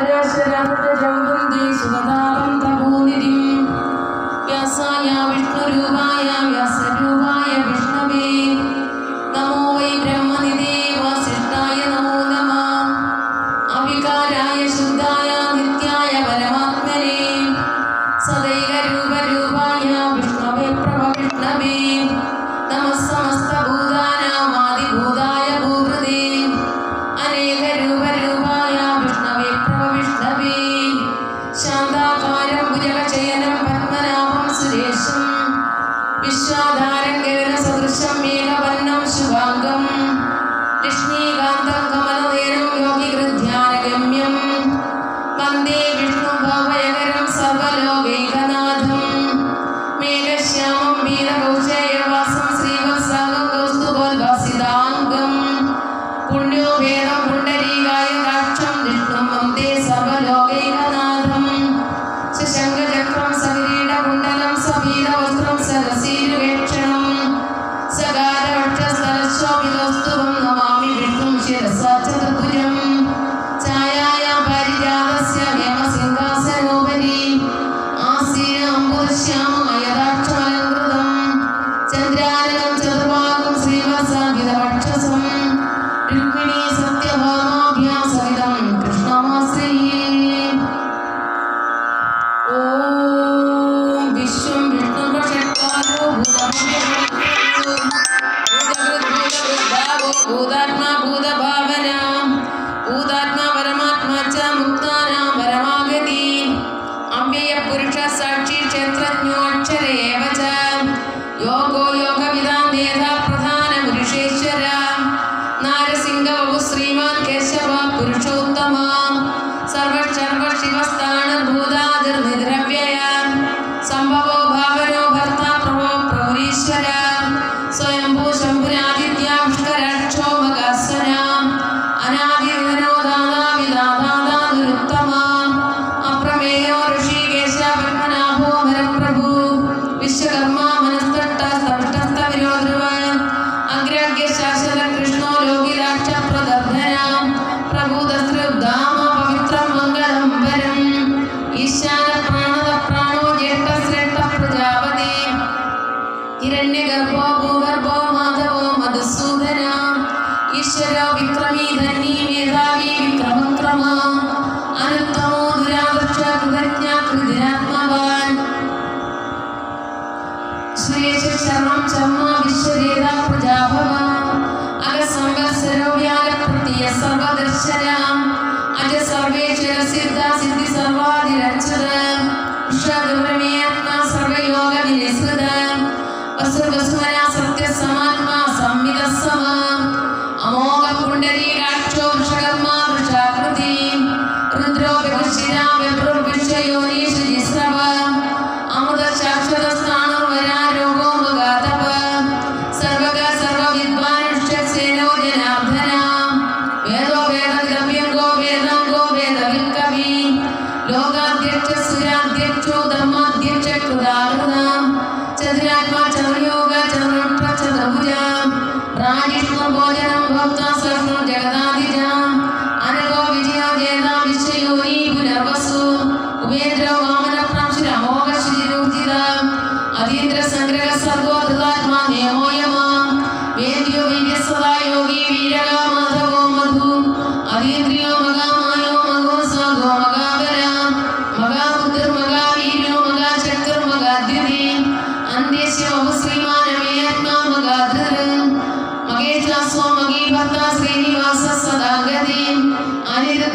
പരാശരാന്തരൗകുന്തി സുഗതാളം പ്രഭൂനിധി വ്യാസായ വിഷ്ണുരൂപായ വ്യാസരൂപായ വിഷ്ണവേ. നമോ വൈ ബ്രഹ്മനിധേ പുണ്യോ വേദ പുണ്ഡരീക ലോകോ യോഗപിതാ ശ്രീമാൻ കേശവ ഋഷികേശ പത്മനാഭോ ഹരപ്രഭു വിശ്വകർമ്മ श्रेष शर्मा चम्मा विश्वदेवा प्रजाभव अग संवत्सरो व्याग प्रत्यय सर्वदर्शनाम अज सर्वेश्वर सिद्धा सिद्धि सर्वाधिरक्षर उषागौरमेत्मा सर्वयोग विनिसृत वसुर्वसुमना सत्य समात्मा संविद सम अमोघ पुण्डरीकाक्षो वृषकर्मा वृषाकृति रुद्रो विभूषिरा विभ्रुर्विषयोनि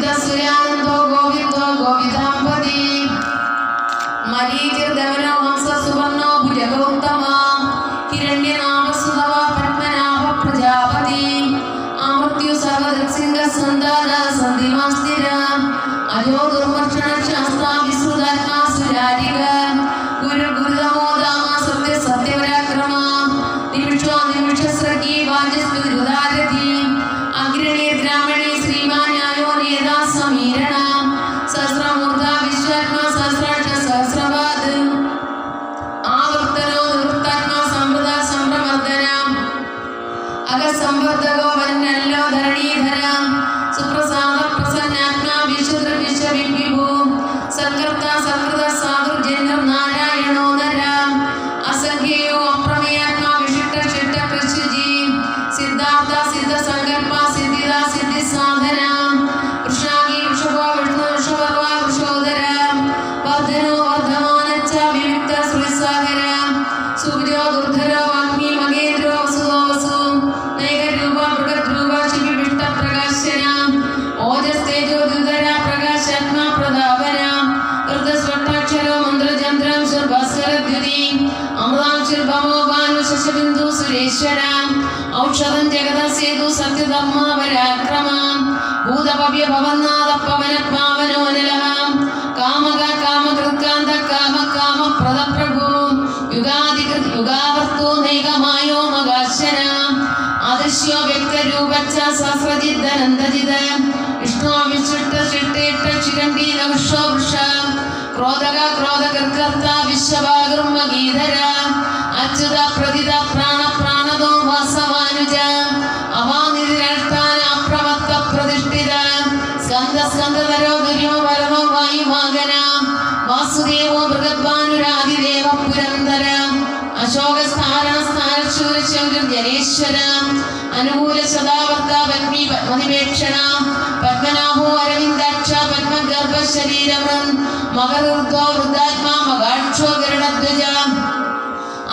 Deus, Juliana. മഹേശ്വര ഔഷധം ജഗതസേതു സത്യധർമ്മ പരാക്രമ. ഭൂതഭവ്യ ഭവന്നാഥ പവന പാവനോനലഹാം കാമക അച്യുത പ്രതിത പ്രാണ വാസവാനുജ. അവാനിധിരഷ്ടാന അപ്രമത്ത പ്രതിഷ്ഠിത. വരതോ വായുവാകന വാസുദേവോ മൃഗദ്വാനുരാതിദേവ പുരന്തര അശോക സ്ഥാന സ്ഥാന ശൂരശങ്കർ ജനേശ്വര പത്മനാഭോ അരവിന്ദാക്ഷ പത്മഗർഭ ശരീരവൃൻ മകരുർദ്ധോ വൃദ്ധാത്മാ മകാക്ഷോ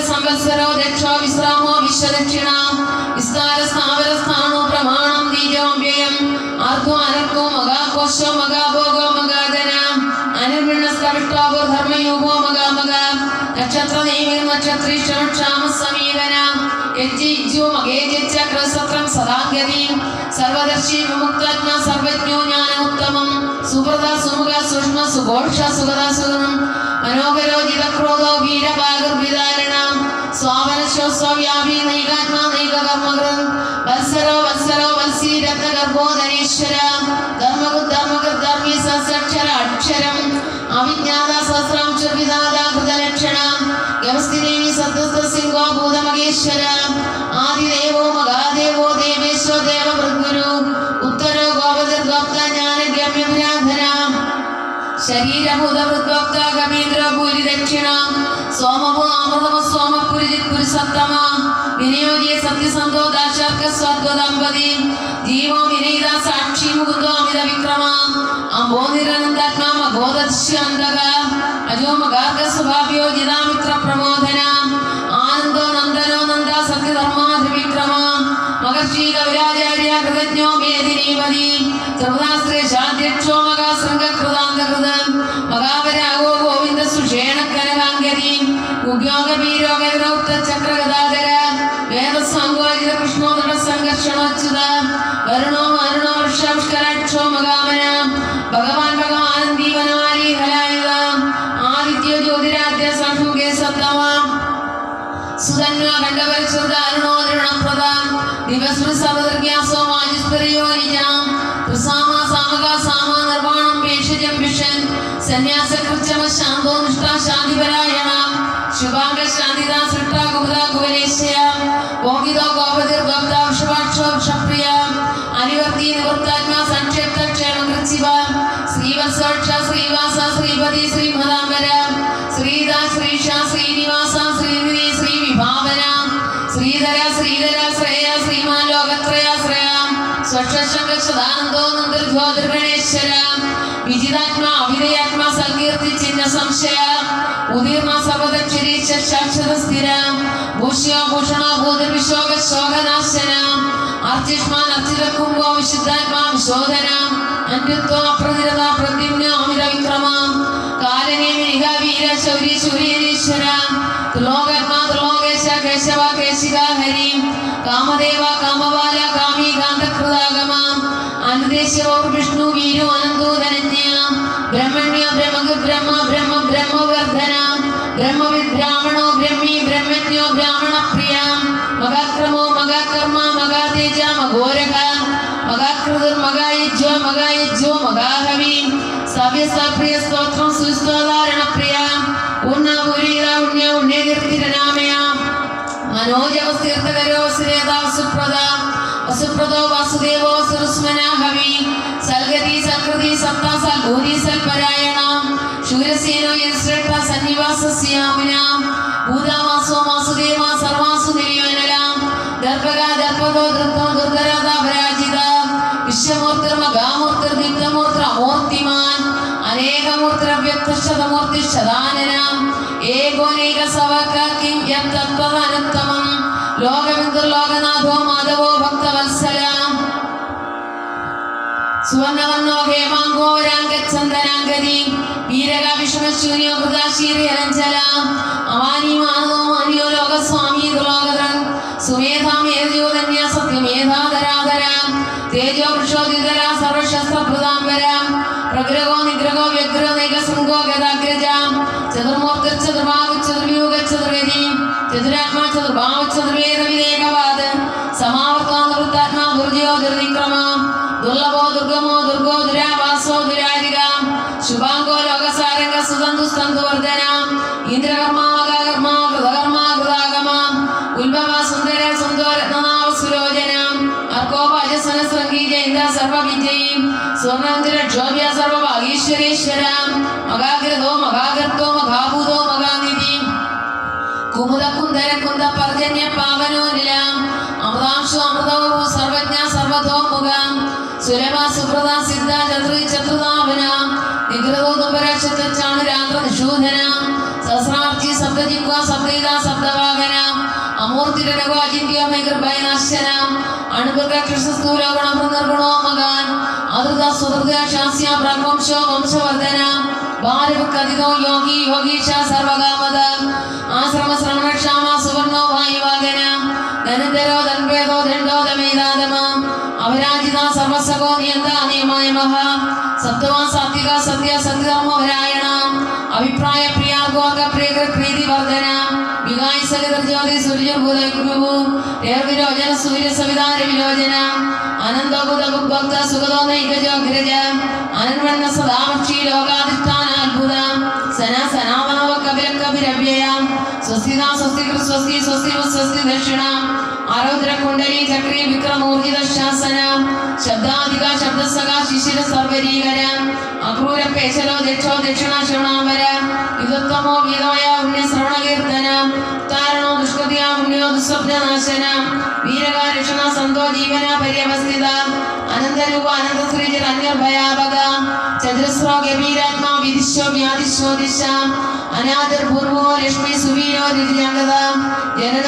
സംവത്സരോ രക്ഷോ വിശ്രാമോ വിശ്വദക്ഷിണ. വിസ്താര സ്ഥാവര സ്ഥാനോ പ്രമാണം ബീജോമ്യയം ആർക്കോ അനർക്കോ മകാഘോഷോ മകാഭോഗോ മകാധന. അനിർവിണ്ണസ്കവിഷ്ടാവോ ധർമ്മയോഗോ മകാമക. നക്ഷത്ര നൈമിക നക്ഷത്രീക്ഷണ ക്ഷാമ സമീപന യജ്ജിജ്ജു മകേജച്ച ക്രസത്രം സദാഗതി. സർവദർശി വിമുക്താത്മാ സർവജ്ഞോ ജ്ഞാന ഉത്തമം സുഹൃത സുമുഖ സൂക്ഷ്മ സുഘോഷ സുഗത സുഗണം മനോഹരോജിത ക്രോധോ വീരഭാഗർവിധാരണ സ്വാപന ശ്വസ്വവ്യാപി നൈകാത്മാ നൈകകർമ്മകൃൻ വത്സരോ വത്സരോ വത്സി രത്നഗർഭോധനേശ്വര ധർമ്മകൃത് ധർമ്മകൃത് ധർമ്മി സസ്യക്ഷര അക്ഷരം അവിജ്ഞാത സഹസ്രാംശ വിധാത കൃതലക്ഷണ വ്യവസ്ഥിദേവി സത്യസ്ഥ സിംഹോ ഭൂതമകേശ്വര ശരീരഭൂതവൃദ്വക്ത ഗമേന്ദ്ര ഭൂരി ദക്ഷിണ സോമഭോ അമൃതമ സോമപുരിജിത് പുരുഷത്തമ വിനിയോഗിയ സത്യസന്ധോ ദാശാർക്ക സ്വദ്വദമ്പതി ജീവോ വിനീത സാക്ഷി മുകുന്ദോ അമിത വിക്രമ അംബോ നിരനന്ദാത്മാ മഗോദശ്യന്തക അജോ മഗാർഗ സ്വഭാവ്യോ ജിതാമിത്ര പ്രമോദന ആനന്ദോ നന്ദനോ നന്ദ സത്യധർമാധിവിക്രമ മഹർഷി കവിരാചാര്യ കൃതജ്ഞോ മേദിനീപതി സർവദാശ്രേഷാധ്യക്ഷോ മഹാശൃംഗകൃതാന്തകൃത മഹാപരാഗോ ഗോവിന്ദ സുഷേണ കനകാംഗരി ഉദ്യോഗീരോഗൗത്ത ചക്രഗദാധര വേദസാങ്കോചിത കൃഷ്ണോദര സംഘർഷണോച്യുത വരുണോ വരുണോ വൃക്ഷാവിഷ്കരാക്ഷോ മകാമന ഭഗവാൻ ഭഗവാനന്ദി വനമാലി ഹലായുധ ആദിത്യ കണ്ഠപരിശുദ്ധ അരുണോരുണപ്രദ ദിവസ്മൃ സർവദർഗ്യാസോ വാജിസ്പരിയോ നിജാം ത്രിസാമ സാമക സാമ നിർവാണം ഭേഷജം വിഷൻ സന്യാസ കൃച്ചമ ശാന്തോ നിഷ്ഠ ശാന്തിപരായണ ശുഭാംഗ ശാന്തിദ സൃഷ്ട കുമുദ കുവലേശ്യ ഗോപിതോ ഗോപതിർ ഗോപ്ത വൃഷഭാക്ഷോ വൃഷപ്രിയ അനിവർത്തി നിവൃത്താത്മാ സംക്ഷേപ്ത ശ്രീവത്സോക്ഷ സ്വക്ഷശങ്കശദാനന്ദോ നന്ദർജ്യോതിർഗണേശ്വര വിജിതാത്മാ അവിധയാത്മാ സങ്കീർത്തി ചിഹ്ന സംശയ. ഉദീർണ സർവദക്ഷരി ശാശ്വത സ്ഥിര. ഭൂഷ്യോ ഭൂഷണ ഭൂതവിശോക ശോകനാശന. അർച്ചിഷ്മാൻ അർച്ചിത കുംഭോ വിശുദ്ധാത്മാ വിശോധന. അന്യത്വ പ്രതിരത പ്രദ്യുമ്ന അമിത വിക്രമ കാലനേമിനിക വീര ശൗരി ശൂര്യനീശ്വര ത്രിലോകത്മാ ത്രിലോകേശ കേശവ കേശിക ഹരിം. കാമദേവ കാമബാല കാമി അനുദേശോ വിഷ്ണു വീരു അനന്തോ ധനന്യ ബ്രഹ്മണ്യ ബ്രഹ്മഗു ബ്രഹ്മ ബ്രഹ്മ ബ്രഹ്മവർദ്ധന. ബ്രഹ്മവിദ് ബ്രാഹ്മണോ ബ്രഹ്മി ബ്രഹ്മജ്ഞോ ബ്രാഹ്മണ പ്രിയ മകാക്രമോ മകാകർമ്മ മകാതേജ മഘോരക. മഹാകൃതിർ മഹായുജ്യോ മഹായുജ്യോ മകാഹവി. സവ്യസപ്രിയ സ്തോത്രം സുസ്തോധാരണ പ്രിയ ഉണ്ണ പുരീര ഉണ്യ ഉണ്യകീർത്തിരനാമയ. മനോജവസ്ഥ തീർത്ഥകരോ ശ്രീത വസുപ്രദ വസുപ്രദോ വാസുദേവോ സുരസ്മന ഹവി സൽഗതി സൽകൃതി സത്ത സൽഭൂരി സൽപരായണ. ശൂരസേനോ യശ്രേഷ്ഠ സന്നിവാസസ്യാമിന. ഭൂതാവാസോ വാസുദേവ സർവാസു നിര്യോനലാം ദർഭക ദർഭകോ ദൃത്തോ ദുർഗരാധ പരാജിത. വിശ്വമൂർത്തിർ മഹാമൂർത്തിർ ദീപ്തമൂർത്തിർ അമൂർത്തിമാൻ. അനേകമൂർത്തിർ അവ്യക്തശതമൂർത്തി ശതാനനാം ഏകോനേക സവക കിം യം തത്വമനുത്തമം ലോകബിന്ദുർ ലോകനാഥോ മാധവോ ഭക്തവത്സലാം. സുവർണവർണോ ഹേമാങ്കോ രാംഗചന്ദനാംഗതി വീരക വിഷമശൂന്യോ മൃഗാശീരഞ്ചല അവാനി മാധവോ മാനിയോ ലോകസ്വാമി ദുലോകതൻ സുമേധാമേർജ്യോധന്യ സത്യമേധാധരാധര തേജോ വൃഷോദിതര ചതുരാത്മാ ചതുർഭാവ ചതുർവേദ വിവേകവാദ സമാവർത്തോ നിവൃത്താത്മാ ദുർജയോ ദുർവിക്രമ ദുർലഭോ ദുർഗമോ ദുർഗോ ദുരാവാസോ ദുരാരിക ശുഭാംഗോ ലോകസാരംഗ സുതന്തു സ്തന്തു വർധന ഇന്ദ്രകർമ്മ മകകർമ്മ കൃതകർമ്മ കൃതാഗമ ഉത്ഭവ സുന്ദര സുന്ദരനാവ സുലോചന അർക്കോപാജസന സംഗീത ഇന്ദ്ര സർവവിജയി സ്വർണന്ദിര സുലഭ സുഹൃത സിദ്ധ ചതുർ ചതുർതാപന നിഗ്രഹോ ദുപരാക്ഷത്ത ചാണുരാത്ര നിഷൂധന സഹസ്രാർത്ഥി സപ്തജിക്വ സപ്തീത സപ്തവാഹന. അമൂർത്തിരകോ അചിന്യമേ കൃപയനാശന അണുപൃക കൃഷ്ണസ്ഥൂലോ ഗുണമൃ നിർഗുണോ മകാൻ. അതൃത സുഹൃത ശാസ്യ ബ്രഹ്മംശോ വംശവർദ്ധന. ബാലവക്കതിതോ യോഗി യോഗീശ സർവകാമത. ആശ്രമ ശ്രമണ ക്ഷാമ സുവർണോ വായുവാകന. ധനന്തരോ അപരാജിത സർവസകോ നിയന്ത നിയമായ മഹ. സത്വ സാത്വിക സത്യ സത്യധർമ്മപരായണ അഭിപ്രായ പ്രിയാഗോക പ്രിയ പ്രീതി വർധന. വികായ സഹിതർജ്യോതി സൂര്യഭൂതഗ്രഹു രേർവിരോചന സൂര്യ സവിതാര വിലോചന. അനന്തോബുധ ഭക്ത സുഖതോ നൈകജോഗ്രജ അനന്വണ്ണ സദാമക്ഷി ലോകാധിഷ്ഠാന അത്ഭുത. സന സനാമനവ കപില കപിരവ്യയ സ്വസ്തിത സ്വസ്തി സ്വസ്തി സ്വസ്തി സ്വസ്തി ദക്ഷിണ. ചക്രി വിക്രമൂർജിത ശാസന ശബ്ദാധിക ശബ്ദസക ശിശിര സർവരീകര അക്രൂര പേശലോ ദക്ഷോ ദക്ഷിണ ശിവണാംബര യുദ്ധത്വമോ വീതമയ പുണ്യ ശ്രവണ കീർത്തന താരണോ ദുഷ്കൃതിയ പുണ്യോ ദുസ്വപ്നനാശന വീരകാരക്ഷണ സന്തോ ജീവന പര്യവസ്ഥിത അനന്തരൂപ അനന്ത ശ്രീജർ അന്യർഭയാപക ചതുരസ്രോ ഗഭീരാത്മാ വിദിശോ വ്യാദിശോ ദിശ അനാദർ പൂർവോ ലക്ഷ്മി സുവീരോ രുചിജാഗത ജനനാജനയന്മാതർ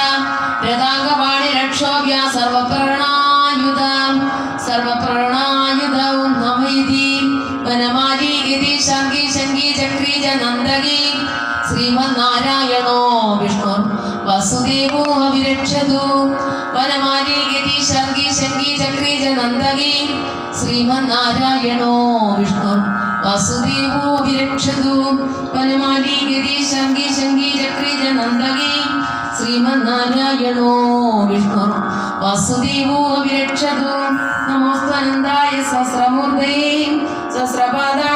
ശ്രീമന്നാരായണോ വിഷ്ണു? വസുദേവോ അവിരക്ഷതു വനമാലി ഗതി ശങ്കി ശങ്കി ചക്രി ജനന്ദകി ശ്രീമന്നാരായണോ വിഷ്ണു? വസുദേവോ വിരക്ഷതു വനമാലി ഗതി ശങ്കി ശങ്കി ചക്രി ജനന്ദകി ശ്രീമന്നാരായണോ വിഷ്ണു? വസുദേവോ വിരക്ഷതു നമോസ്തനന്ദായ സഹസ്രമൂർത്തയേ. സഹസ്രപാദാ